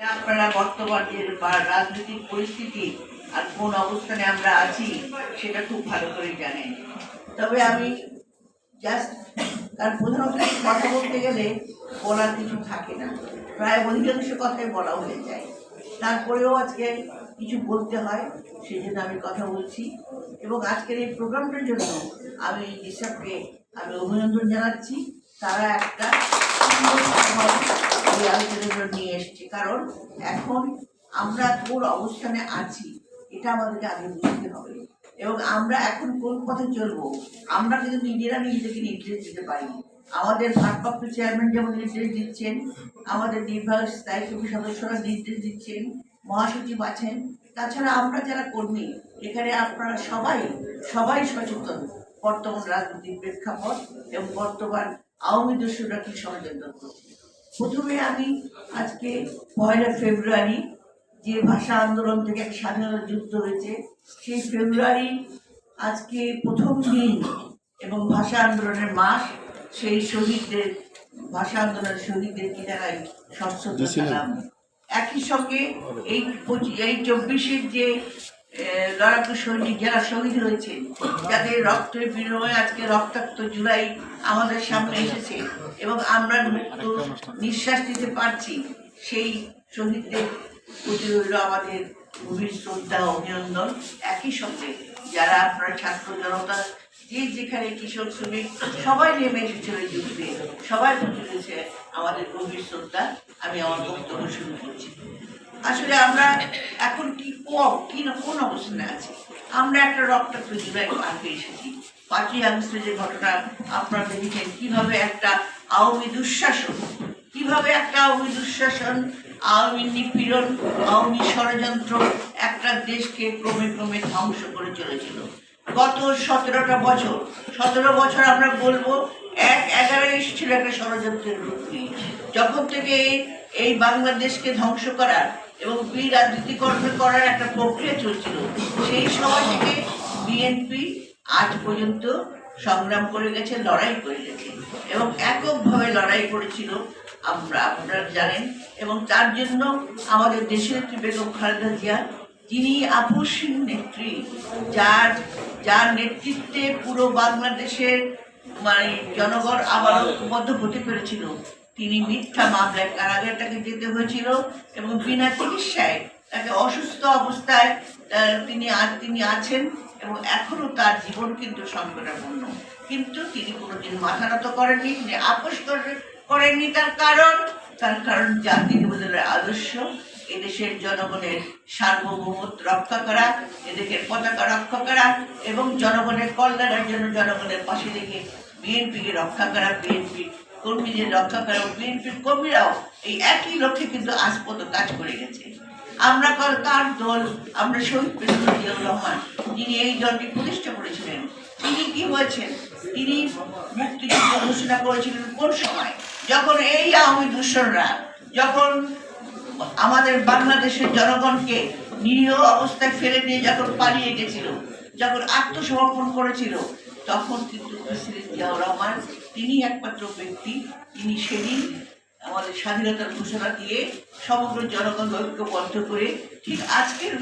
আপনারা বর্তমান রাজনৈতিক পরিস্থিতি আর কোন অবস্থানে আমরা আছি, সেটা খুব ভালো করে জানেন। তবে আমি জাস্ট তার প্রধানত কথা বলতে গেলে বলার কিছু থাকে না। প্রায় অধিকাংশ কথাই বলা হয়ে যায়। তারপরেও আজকে কিছু বলতে হয় সেই জন্য আমি কথা বলছি। এবং আজকের এই প্রোগ্রামটার জন্য আমি যেসবকে আমি অভিনন্দন জানাচ্ছি। তারা একটা সুন্দর এই আলোচনাগুলো নিয়ে এসছে। কারণ এখন আমরা কোন অবস্থানে আছি, এটা আমাদেরকে আগে বুঝতে হবে। এবং আমরা এখন কোন পথে চলবো, আমরা কিন্তু নিজেরা নিজেদেরকে নির্দেশ দিতে পারি আমাদের ভারপ্রাপ্ত চেয়ারম্যান যেমন নির্দেশ দিচ্ছেন, আমাদের নির্বাহী স্থায়ী কমিটি সদস্যরা নির্দেশ দিচ্ছেন, মহাসচিব আছেন। তাছাড়া আমরা যারা কর্মী, এখানে আপনারা সবাই সবাই সচেতন। বর্তমান রাজনৈতিক প্রেক্ষাপট এবং বর্তমান আওয়ামী দস্যুরা কি ষড়যন্ত্র করছে? প্রথমে আমি আজকে পয়লা ফেব্রুয়ারি যে ভাষা আন্দোলন থেকে একটা স্বাধীনতা যুদ্ধ হয়েছে সেই ফেব্রুয়ারি আজকে প্রথম দিন এবং ভাষা আন্দোলনের মাস সেই শহীদদের ভাষা আন্দোলনের শহীদদের কি জানাই সশ্রদ্ধ সালাম। একই সঙ্গে এই এই চব্বিশের যে লড়াকু সৈনিক যারা শহীদ হয়েছে, যাদের রক্তের বিনিময়ে আজকে রক্তাক্ত জুলাই আমাদের সামনে এসেছে এবং আমরা মুক্ত নিঃশ্বাস নিতে পারছি, সেই শহীদদের প্রতি রইল আমাদের গভীর শ্রদ্ধা অভিনন্দন। একই সঙ্গে যারা আপনার ছাত্র জনতা, যে যেখানে কিশোর শ্রমিক, সবাই নেমে এসেছিল এই যুদ্ধে, সবাই রয়েছে আমাদের গভীর শ্রদ্ধা। আমি আমার বক্তব্য শুরু করছি। আসলে আমরা কোন অবস্থানে আছি? আমরা একটা এসেছি। যে ঘটনা আপনারা দেখেছেন, কীভাবে একটা আওয়ামী দুঃশাসন, কীভাবে একটা আওয়ামী দুঃশাসন, আওয়ামী নিপীড়ন, আওয়ামী ষড়যন্ত্র একটা দেশকে ক্রমে ক্রমে ধ্বংস করে চলেছিল। গত সতেরোটা বছর, সতেরো বছর আমরা বলব এক এগারো এসেছিল একটা ষড়যন্ত্রের রূপ যখন থেকে এই- বাংলাদেশকে ধ্বংস করার এবং বি রাজনীতিকরণ করার একটা প্রক্রিয়া চলছিল, সেই সময় থেকে বিএনপি আজ পর্যন্ত সংগ্রাম করে গেছে, লড়াই করে গেছে এবং এককভাবে লড়াই করেছিল আমরা, আপনারা জানেন। এবং তার জন্য আমাদের দেশের নেত্রী বেগম খালেদা জিয়া যিনি আপসীন নেত্রী, যার যার নেতৃত্বে পুরো বাংলাদেশের মানে জনগণ আবার ঐক্যবদ্ধ হতে পেরেছিল। তিনি মিথ্যা মামলায় কারাগারে তাকে যেতে হয়েছিল এবং বিনা চিকিৎসায় তাকে অসুস্থ অবস্থায় তিনি আ- তিনি আছেন এবং এখনও তার জীবন কিন্তু সংকটাপন্ন কিন্তু তিনি কোনোদিন মাথা নত করেননি, তিনি আপোষ করে- করেননি তার কারণ। তার কারণ জাতির বদলের আদর্শ। এদেশের জনগণের সার্বভৌমত্ব রক্ষা করা, এদেশের পতাকা রক্ষা করা এবং জনগণের কল্যাণের জন্য জনগণের পাশে রেখে বিএনপিকে রক্ষা করা, বিএনপি কর্মীদের রক্ষা করা বিএনপির কর্মীরাও এই একই লক্ষ্যে কিন্তু আজ পর্যন্ত কাজ করে গেছে। আমরা কার দল? আমরা শহীদ প্রেসিডেন্ট রহমান, যিনি এই দলটি প্রতিষ্ঠা করেছিলেন। তিনি কি হয়েছেন? তিনি মুক্তিযুদ্ধ ঘোষণা করেছিলেন কোন সময়? যখন এই আওয়ামী দূষণরা, যখন আমাদের বাংলাদেশের জনগণকে নিরীহ অবস্থায় ফেলে নিয়ে যখন পালিয়ে গেছিল, যখন আত্মসমর্পণ করেছিল, তখন কিন্তু প্রেসিডেন্ট জিয়াউর রহমান, তিনি একমাত্র ব্যক্তি, তিনি সেদিন আমাদের স্বাধীনতার ঘোষণা দিয়ে সমগ্র জনগণ ঐক্যবদ্ধ করে ঠিক আজকের